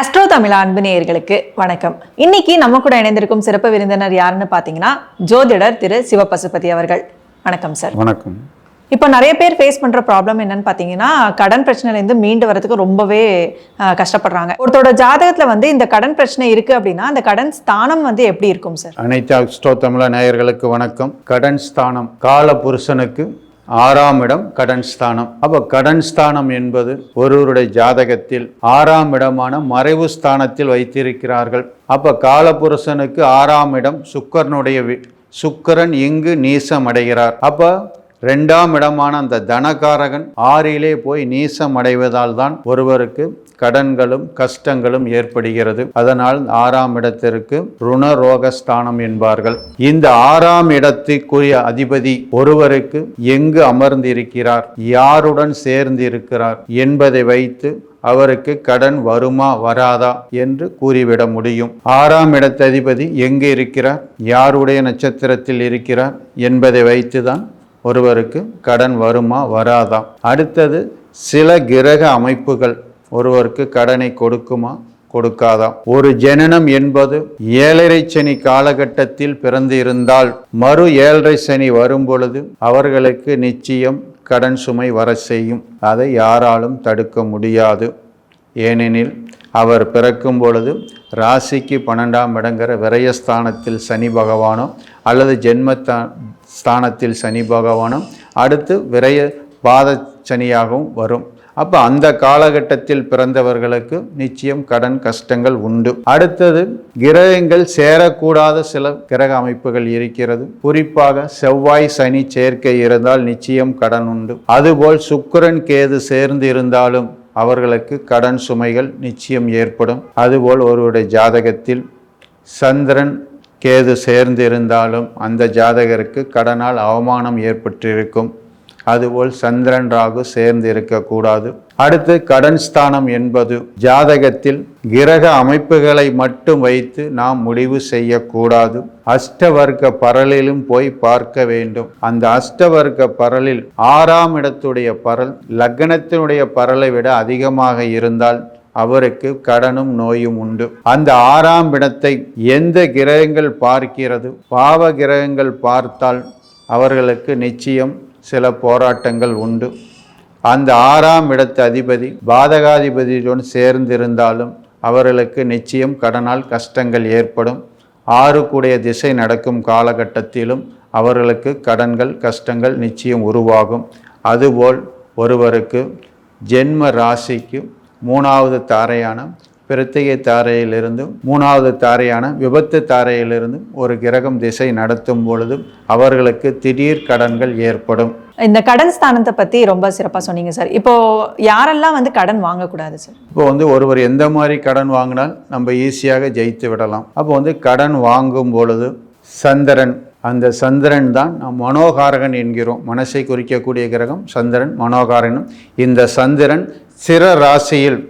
Astro Tamil அன்பு நேயர்களுக்கு வணக்கம். இன்னைக்கு நம்ம கூட இணைந்திருக்கும் சிறப்பு விருந்தினர் யாருன்னு பார்த்தீங்கன்னா ஜோதிடர் திரு சிவபசுபதி அவர்கள். வணக்கம் சார் வணக்கம். இப்போ நிறைய பேர் ஃபேஸ் பண்ற ப்ராப்ளம் என்னன்னு பார்த்தீங்கன்னா கடன் பிரச்சனையிலேருந்து மீண்டு வரதுக்கு ரொம்பவே கஷ்டப்படுறாங்க. ஒருத்தரோட ஜாதகத்துல வந்து இந்த கடன் பிரச்சனை இருக்கு அப்படின்னா அந்த கடன் ஸ்தானம் வந்து எப்படி இருக்கும் சார் அனைத்து அஸ்டோ தமிழ நேயர்களுக்கு வணக்கம். கடன் ஸ்தானம் கால புருஷனுக்கு ஆறாம் இடம் கடன் ஸ்தானம். அப்போ கடன் ஸ்தானம் என்பது ஒருவருடைய ஜாதகத்தில் ஆறாம் இடமான மறைவு ஸ்தானத்தில் வைத்திருக்கிறார்கள். அப்போ காலபுருஷனுக்கு ஆறாம் இடம் சுக்கரனுடைய வி- சுக்கிரன் இங்கு நீசம் அடைகிறார் அப்போ ரெண்டாம் இடமான அந்த தனகாரகன் ஆறிலே போய் நீசம் அடைவதால் தான் ஒருவருக்கு கடன்களும் கஷ்டங்களும் ஏற்படுகிறது. அதனால் ஆறாம் இடத்திற்கு ருணரோகஸ்தானம் என்பார்கள். இந்த ஆறாம் இடத்துக்குரிய அதிபதி ஒருவருக்கு எங்கு அமர்ந்திருக்கிறார்? யாருடன் சேர்ந்து இருக்கிறார் என்பதை வைத்து அவருக்கு கடன் வருமா வராதா என்று கூறிவிட முடியும். ஆறாம் இடத்ததிபதி எங்கு இருக்கிறார்? யாருடைய நட்சத்திரத்தில் இருக்கிறார்? என்பதை வைத்துதான் ஒருவருக்கு கடன் வருமா வராதா? அடுத்தது சில கிரக அமைப்புகள் ஒருவருக்கு கடனை கொடுக்குமா கொடுக்காதா? ஒரு ஜனனம் என்பது ஏழரை சனி காலகட்டத்தில் பிறந்து இருந்தால் மறு ஏழரை சனி வரும் பொழுது அவர்களுக்கு நிச்சயம் கடன் சுமை வர செய்யும். அதை யாராலும் தடுக்க முடியாது. ஏனெனில் அவர் பிறக்கும் பொழுது ராசிக்கு பன்னெண்டாம் இடங்கிற விரயஸ்தானத்தில் சனி பகவானோ அல்லது ஜென்மத்தா ஸ்தானத்தில் சனி பகவானோ அடுத்து விரய பாத சனியாகவும் வரும். அப்போ அந்த காலகட்டத்தில் பிறந்தவர்களுக்கு நிச்சயம் கடன் கஷ்டங்கள் உண்டு. அடுத்தது கிரகங்கள் சேரக்கூடாத சில கிரக அமைப்புகள் இருக்கிறது. குறிப்பாக செவ்வாய் சனி சேர்க்கை இருந்தால் நிச்சயம் கடன் உண்டு. அதுபோல் சுக்கரன் கேது சேர்ந்து இருந்தாலும் அவர்களுக்கு கடன் சுமைகள் நிச்சயம் ஏற்படும். அதுபோல் ஒருவருடைய ஜாதகத்தில் சந்திரன் கேது சேர்ந்திருந்தாலும் அந்த ஜாதகருக்கு கடனால் அவமானம் ஏற்பட்டிருக்கும். அதுபோல் சந்திரன் ராகு சேர்ந்து இருக்கக்கூடாது. அடுத்து கடன் ஸ்தானம் என்பது ஜாதகத்தில் கிரக அமைப்புகளை மட்டும் வைத்து நாம் முடிவு செய்யக்கூடாது. அஷ்டவர்க்க பரலிலும் போய் பார்க்க வேண்டும். அந்த அஷ்டவர்க்க பரலில் ஆறாம் இடத்துடைய பரல் லக்னத்தினுடைய பரலை விட அதிகமாக இருந்தால் அவருக்கு கடனும் நோயும் உண்டு. அந்த ஆறாம் இடத்தை எந்த கிரகங்கள் பார்க்கிறது? பாவ கிரகங்கள் பார்த்தால் அவர்களுக்கு நிச்சயம் சில போராட்டங்கள் உண்டு. அந்த ஆறாம் இடத்து அதிபதி பாதகாதிபதியுடன் சேர்ந்திருந்தாலும் அவர்களுக்கு நிச்சயம் கடனால் கஷ்டங்கள் ஏற்படும். ஆறு கூடிய திசை நடக்கும் காலகட்டத்திலும் அவர்களுக்கு கடன்கள் கஷ்டங்கள் நிச்சயம் உருவாகும். அதுபோல் ஒருவருக்கு ஜென்ம ராசிக்கு மூணாவது தாரையான பிறத்திகை தாரையிலிருந்து மூணாவது தாரையான விபத்து தாரையிலிருந்து ஒரு கிரகம் திசை நடத்தும் பொழுது அவர்களுக்கு திடீர் கடன்கள் ஏற்படும். இந்த கடன் ஸ்தானத்தை பத்தி ரொம்ப சிறப்பா சொன்னீங்க சார். இப்போ யாரெல்லாம் வந்து கடன் வாங்கக்கூடாது சார்? இப்போ வந்து ஒருவர் எந்த மாதிரி கடன் வாங்கினால் நம்ம ஈஸியாக ஜெயித்து விடலாம். அப்போ வந்து கடன் வாங்கும் பொழுது சந்திரன் அந்த சந்திரன் தான் நாம் மனோகாரகன் என்கிறோம். மனசை குறிக்கக்கூடிய கிரகம் சந்திரன் மனோகாரகனும். இந்த சந்திரன் சிற ராசியில்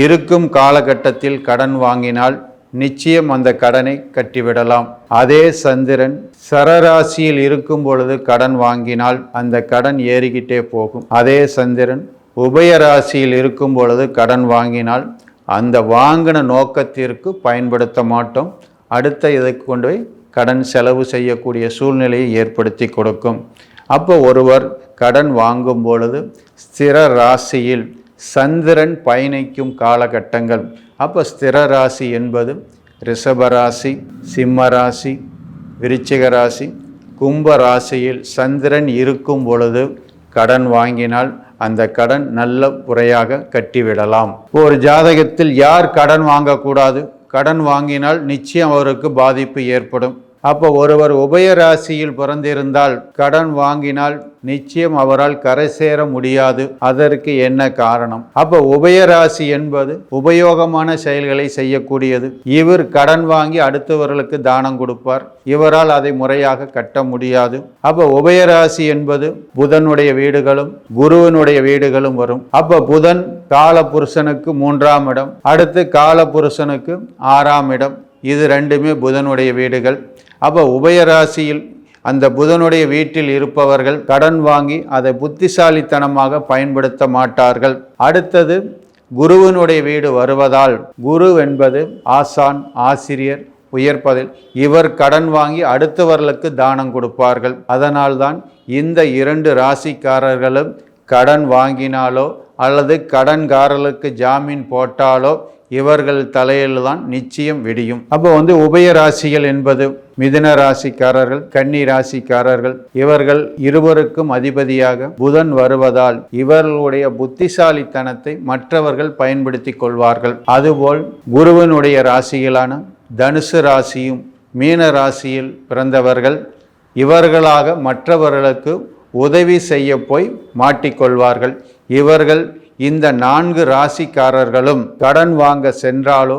இருக்கும் காலகட்டத்தில் கடன் வாங்கினால் நிச்சயம் அந்த கடனை கட்டிவிடலாம். அதே சந்திரன் சரராசியில் இருக்கும் பொழுது கடன் வாங்கினால் அந்த கடன் ஏறிக்கிட்டே போகும். அதே சந்திரன் உபயராசியில் இருக்கும் பொழுது கடன் வாங்கினால் அந்த வாங்கின நோக்கத்திற்கு பயன்படுத்த மாட்டோம். அடுத்த இதுக்கு கொண்டு போய் கடன் செலவு செய்யக்கூடிய சூழ்நிலையை ஏற்படுத்தி கொடுக்கும். அப்போ ஒருவர் கடன் வாங்கும் பொழுது ஸ்திர ராசியில் சந்திரன் பயணிக்கும் காலகட்டங்கள். அப்போ ஸ்திர ராசி என்பது ரிஷபராசி சிம்ம ராசி விருச்சிக ராசி. கும்ப ராசியில் சந்திரன் இருக்கும் பொழுது கடன் வாங்கினால் அந்த கடன் நல்ல முறையாக கட்டிவிடலாம். ஒரு ஜாதகத்தில் யார் கடன் வாங்கக்கூடாது? கடன் வாங்கினால் நிச்சயம் அவருக்கு பாதிப்பு ஏற்படும். அப்போ ஒருவர் உபய ராசியில் பிறந்திருந்தால் கடன் வாங்கினால் நிச்சயம் அவரால் கரை சேர முடியாது. அதற்கு என்ன காரணம்? அப்போ உபயராசி என்பது உபயோகமான செயல்களை செய்யக்கூடியது. இவர் கடன் வாங்கி அடுத்தவர்களுக்கு தானம் கொடுப்பார். இவரால் அதை முறையாக கட்ட முடியாது. அப்போ உபயராசி என்பது புதனுடைய வீடுகளும் குருவனுடைய வீடுகளும் வரும். அப்போ புதன் கால புருஷனுக்கு மூன்றாம் இடம். அடுத்து கால புருஷனுக்கு ஆறாம் இடம். இது ரெண்டுமே புதனுடைய வீடுகள். அப்போ உபயராசியில் அந்த புதனுடைய வீட்டில் இருப்பவர்கள் கடன் வாங்கி அதை புத்திசாலித்தனமாக பயன்படுத்த மாட்டார்கள். அடுத்தது குருவினுடைய வீடு வருவதால் குரு என்பது ஆசான் ஆசிரியர் உயர்ப்பதில் இவர் கடன் வாங்கி அடுத்தவர்களுக்கு தானம் கொடுப்பார்கள். அதனால்தான் இந்த இரண்டு ராசிக்காரர்களும் கடன் வாங்கினாலோ அல்லது கடன்காரர்களுக்கு ஜாமீன் போட்டாலோ இவர்கள் தலையில் தான் நிச்சயம் விடியும். அப்போ வந்து உபய ராசிகள் என்பது மிதுன ராசிக்காரர்கள் கன்னி ராசிக்காரர்கள் இவர்கள் இருவருக்கும் அதிபதியாக புதன் வருவதால் இவர்களுடைய புத்திசாலித்தனத்தை மற்றவர்கள் பயன்படுத்தி கொள்வார்கள். அதுபோல் குருவனுடைய ராசிகளான தனுசு ராசியும் மீன ராசியில் பிறந்தவர்கள் இவர்களாக மற்றவர்களுக்கு உதவி செய்ய போய் மாட்டிக்கொள்வார்கள் இவர்கள் இந்த நான்கு ராசிக்காரர்களும் கடன் வாங்க சென்றாலோ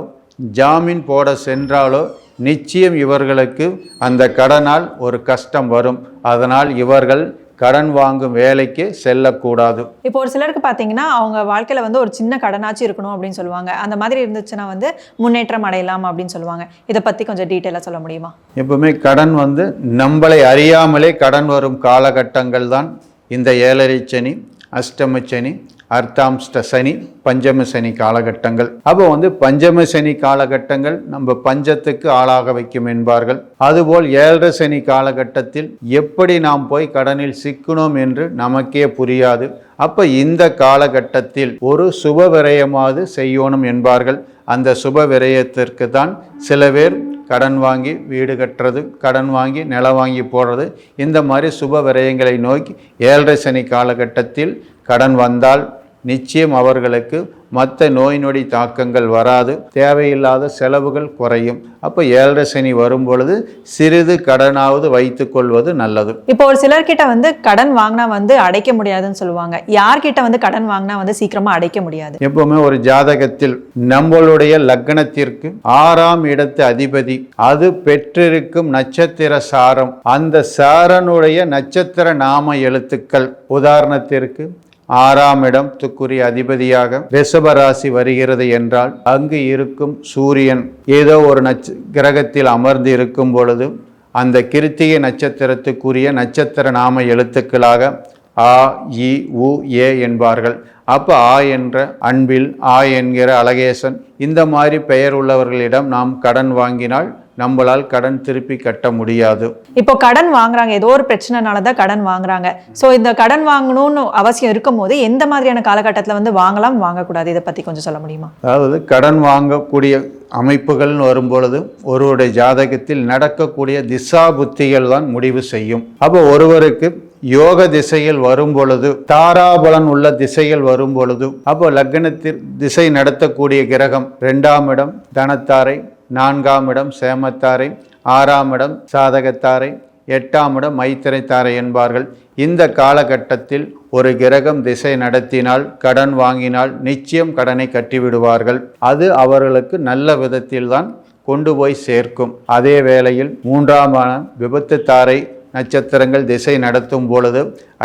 ஜாமீன் போட சென்றாலோ நிச்சயம் இவர்களுக்கு அந்த கடனால் ஒரு கஷ்டம் வரும். அதனால் இவர்கள் கடன் வாங்கும் வேலைக்கு செல்லக்கூடாது. இப்போ ஒரு சிலருக்கு பார்த்தீங்கன்னா அவங்க வாழ்க்கையில் வந்து ஒரு சின்ன கடனாச்சு இருக்கணும் அப்படின்னு சொல்லுவாங்க. அந்த மாதிரி இருந்துச்சுன்னா வந்து முன்னேற்றம் அடையலாம் அப்படின்னு சொல்லுவாங்க. இதை பற்றி கொஞ்சம் டீட்டெயிலாக சொல்ல முடியுமா? எப்பவுமே கடன் வந்து நம்மளை அறியாமலே கடன் வரும் காலகட்டங்கள் தான் இந்த ஏழரை சனி. அஷ்டம சனி அர்த்தாம்ஷ்ட சனி பஞ்சம சனி காலகட்டங்கள். அப்போ வந்து பஞ்சம சனி காலகட்டங்கள் நம்ம பஞ்சத்துக்கு ஆளாக வைக்கும் என்பார்கள். அதுபோல் ஏழரை சனி காலகட்டத்தில் எப்படி நாம் போய் கடனில் சிக்கணும் என்று நமக்கே புரியாது. அப்ப இந்த காலகட்டத்தில் ஒரு சுப விரயமாவது செய்யணும் என்பார்கள். அந்த சுப விரயத்திற்கு தான் சில பேர் கடன் வாங்கி வீடு கட்டுறது கடன் வாங்கி நிலம் வாங்கி போடுறது இந்த மாதிரி சுப விரயங்களை நோக்கி ஏழரை சனி காலகட்டத்தில் கடன் வந்தால் நிச்சயம் அவர்களுக்கு மற்ற நோய் நொடி தாக்கங்கள் வராது. தேவையில்லாத செலவுகள் குறையும். அப்போ ஏழரை சனி வரும் பொழுது சிறிது கடனாவது வைத்துக்கொள்வது நல்லது. இப்போ ஒரு சிலர்கிட்ட வந்து கடன் வாங்கினா வந்து அடைக்க முடியாதுன்னு சொல்லுவாங்க. யார்கிட்ட வந்து கடன் வாங்கினா வந்து சீக்கிரமா அடைக்க முடியாது. எப்பவுமே ஒரு ஜாதகத்தில் நம்மளுடைய லக்னத்திற்கு ஆறாம் இடத்து அதிபதி அது பெற்றிருக்கும் நட்சத்திர சாரம் அந்த சாரனுடைய நட்சத்திர நாம எழுத்துக்கள் உதாரணத்திற்கு ஆறாம் இடத்துக்குரிய அதிபதியாக ரிஷப ராசி வருகிறது என்றால் அங்கு இருக்கும் சூரியன் ஏதோ ஒரு நட்ச கிரகத்தில் அமர்ந்து இருக்கும் பொழுது அந்த கிருத்திகை நட்சத்திரத்துக்குரிய நட்சத்திர நாம எழுத்துக்களாக ஆ இ உ ஏ என்பார்கள். அப்போ ஆ என்ற அன்பில் ஆ என்கிற அழகேசன் இந்த மாதிரி பெயர் உள்ளவர்களிடம் நாம் கடன் வாங்கினால் நம்மளால் கடன் திருப்பி கட்ட முடியாது. இப்போ கடன் வாங்குறாங்க. ஏதோ ஒரு பிரச்சனைனால தான் கடன் வாங்குறாங்க. ஸோ இந்த கடன் வாங்கணும்னு அவசியம் இருக்கும் போது எந்த மாதிரியான காலகட்டத்தில் வந்து வாங்கலாம் வாங்கக்கூடாது? இதை பற்றி கொஞ்சம் சொல்ல முடியுமா? அதாவது கடன் வாங்கக்கூடிய அமைப்புகள்னு வரும்பொழுது ஒருவருடைய ஜாதகத்தில் நடக்கக்கூடிய திசா புத்திகள் தான் முடிவு செய்யும். அப்போ ஒருவருக்கு யோக திசையில் வரும் பொழுது தாராபலன் உள்ள திசையில் வரும் பொழுது அப்போ லக்னத்தில் திசை நடத்தக்கூடிய கிரகம் ரெண்டாம் இடம் தனத்தாரை நான்காம் இடம் சேமத்தாரை ஆறாம் இடம் சாதகத்தாரை எட்டாம் இடம் மைத்திரைத்தாரை என்பார்கள். இந்த காலகட்டத்தில் ஒரு கிரகம் திசை நடத்தினால் கடன் வாங்கினால் நிச்சயம் கடனை கட்டிவிடுவார்கள். அது அவர்களுக்கு நல்ல விதத்தில்தான் கொண்டு போய் சேர்க்கும். அதே வேளையில் மூன்றாமான விபத்து தாரை நட்சத்திரங்கள் திசை நடத்தும் பொழுது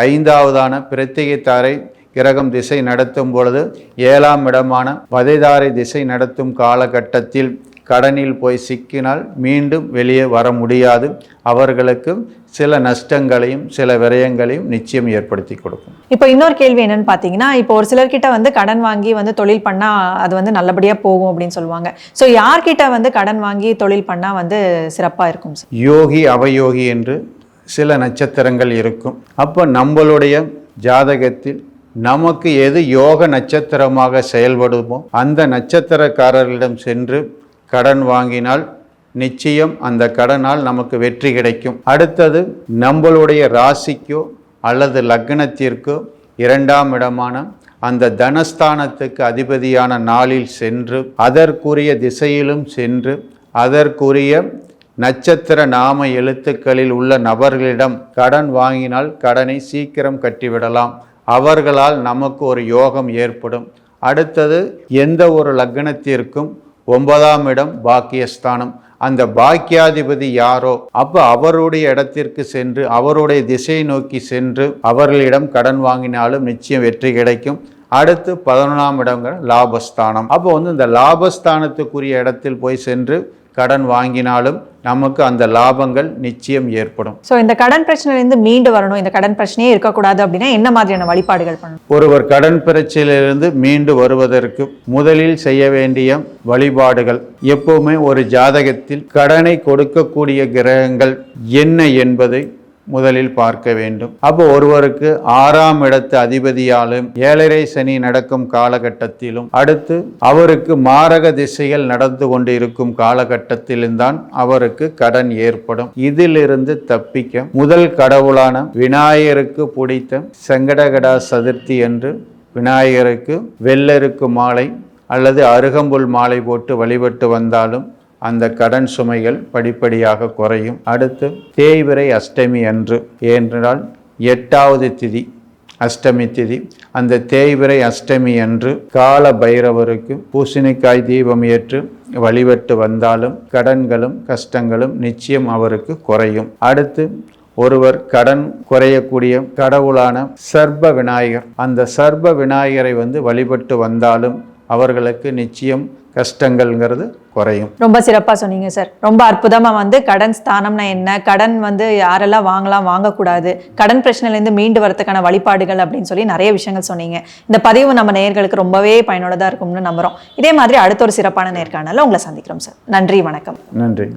ஐந்தாவதான பிரத்திகை தாரை கிரகம் திசை நடத்தும் பொழுது ஏழாம் இடமான வதைதாரை திசை நடத்தும் காலகட்டத்தில் கடனில் போய் சிக்கினால் மீண்டும் வெளியே வர முடியாது. அவர்களுக்கு சில நஷ்டங்களையும் சில விரயங்களையும் நிச்சயம் ஏற்படுத்தி கொடுக்கும். இப்போ இன்னொரு கேள்வி என்னன்னு பார்த்தீங்கன்னா இப்போ ஒரு சிலர்கிட்ட வந்து கடன் வாங்கி வந்து தொழில் பண்ணால் அது வந்து நல்லபடியாக போகும் அப்படின்னு சொல்லுவாங்க. ஸோ யார்கிட்ட வந்து கடன் வாங்கி தொழில் பண்ணால் வந்து சிறப்பாக இருக்கும் யோகி அவயோகி என்று சில நட்சத்திரங்கள் இருக்கும். அப்போ நம்மளுடைய ஜாதகத்தில் நமக்கு எது யோக நட்சத்திரமாக செயல்படுமோ அந்த நட்சத்திரக்காரர்களிடம் சென்று கடன் வாங்கினால் நிச்சயம் அந்த கடனால் நமக்கு வெற்றி கிடைக்கும். அடுத்தது நம்மளுடைய ராசிக்கோ அல்லது லக்னத்திற்கோ இரண்டாம் இடமான அந்த தனஸ்தானத்துக்கு அதிபதியான நாளில் சென்று அதற்குரிய திசையிலும் சென்று அதற்குரிய நட்சத்திர நாம எழுத்துக்களில் உள்ள நபர்களிடம் கடன் வாங்கினால் கடனை சீக்கிரம் கட்டிவிடலாம். அவர்களால் நமக்கு ஒரு யோகம் ஏற்படும். அடுத்தது எந்த ஒரு லக்னத்திற்கும் ஒன்பதாம் இடம் பாக்கியஸ்தானம். அந்த பாக்கியாதிபதி யாரோ? அப்ப அவருடைய இடத்திற்கு சென்று அவருடைய திசையை நோக்கி சென்று அவர்களிடம் கடன் வாங்கினாலும் நிச்சயம் வெற்றி கிடைக்கும். அடுத்து பதினொன்றாம் இடங்கள் லாபஸ்தானம். அப்போ வந்து இந்த லாபஸ்தானத்துக்குரிய இடத்தில் போய் சென்று கடன் வாங்கினாலும் நமக்கு அந்த லாபங்கள் நிச்சயம் ஏற்படும். ஸோ இந்த கடன் பிரச்சனையிலேருந்து மீண்டு வரணும். இந்த கடன் பிரச்சனையே இருக்கக்கூடாது அப்படின்னா என்ன மாதிரியான வழிபாடுகள் பண்ணணும்? ஒருவர் கடன் பிரச்சனையிலிருந்து மீண்டு வருவதற்கு முதலில் செய்ய வேண்டிய வழிபாடுகள். எப்பவுமே ஒரு ஜாதகத்தில் கடனை கொடுக்கக்கூடிய கிரகங்கள் என்ன என்பதை முதலில் பார்க்க வேண்டும். அப்போ ஒருவருக்கு ஆறாம் இடத்து அதிபதியாலும் ஏழரை சனி நடக்கும் காலகட்டத்திலும் அடுத்து அவருக்கு மாரக திசைகள் நடந்து கொண்டு இருக்கும் காலகட்டத்திலும் தான் அவருக்கு கடன் ஏற்படும். இதிலிருந்து தப்பிக்க முதல் கடவுளான விநாயகருக்கு பிடித்த சங்கடகடா சதுர்த்தி என்று விநாயகருக்கு வெள்ளருக்கு மாலை அல்லது அருகம்புல் மாலை போட்டு வழிபட்டு வந்தாலும் அந்த கடன் சுமைகள் படிப்படியாக குறையும். அடுத்து தேய்விரை அஷ்டமி அன்று. ஏனென்றால் எட்டாவது திதி அஷ்டமி திதி. அந்த தேய்விரை அஷ்டமி அன்று கால பைரவருக்கு பூசணிக்காய் தீபம் ஏற்று வழிபட்டு வந்தாலும் கடன்களும் கஷ்டங்களும் நிச்சயம் அவருக்கு குறையும். அடுத்து ஒருவர் கடன் குறையக்கூடிய கடவுளான சர்ப விநாயகர் அந்த சர்ப விநாயகரை வந்து வழிபட்டு வந்தாலும் அவர்களுக்கு நிச்சயம் கஷ்டங்கள்ங்கிறது குறையும். ரொம்ப சிறப்பாக சொன்னீங்க சார். ரொம்ப அற்புதமாக வந்து கடன் ஸ்தானம்னா என்ன? கடன் வந்து யாரெல்லாம் வாங்கலாம் வாங்கக்கூடாது? கடன் பிரச்சனையிலேருந்து மீண்டு வரதுக்கான வழிபாடுகள் அப்படின்னு சொல்லி நிறைய விஷயங்கள் சொன்னீங்க. இந்த பதிவு நம்ம நேயர்களுக்கு ரொம்பவே பயனுள்ளதாக இருக்கும்னு நம்புகிறோம் இதே மாதிரி அடுத்த ஒரு சிறப்பான நேர்காணல உங்களை சந்திக்கிறோம் சார். நன்றி வணக்கம். நன்றி.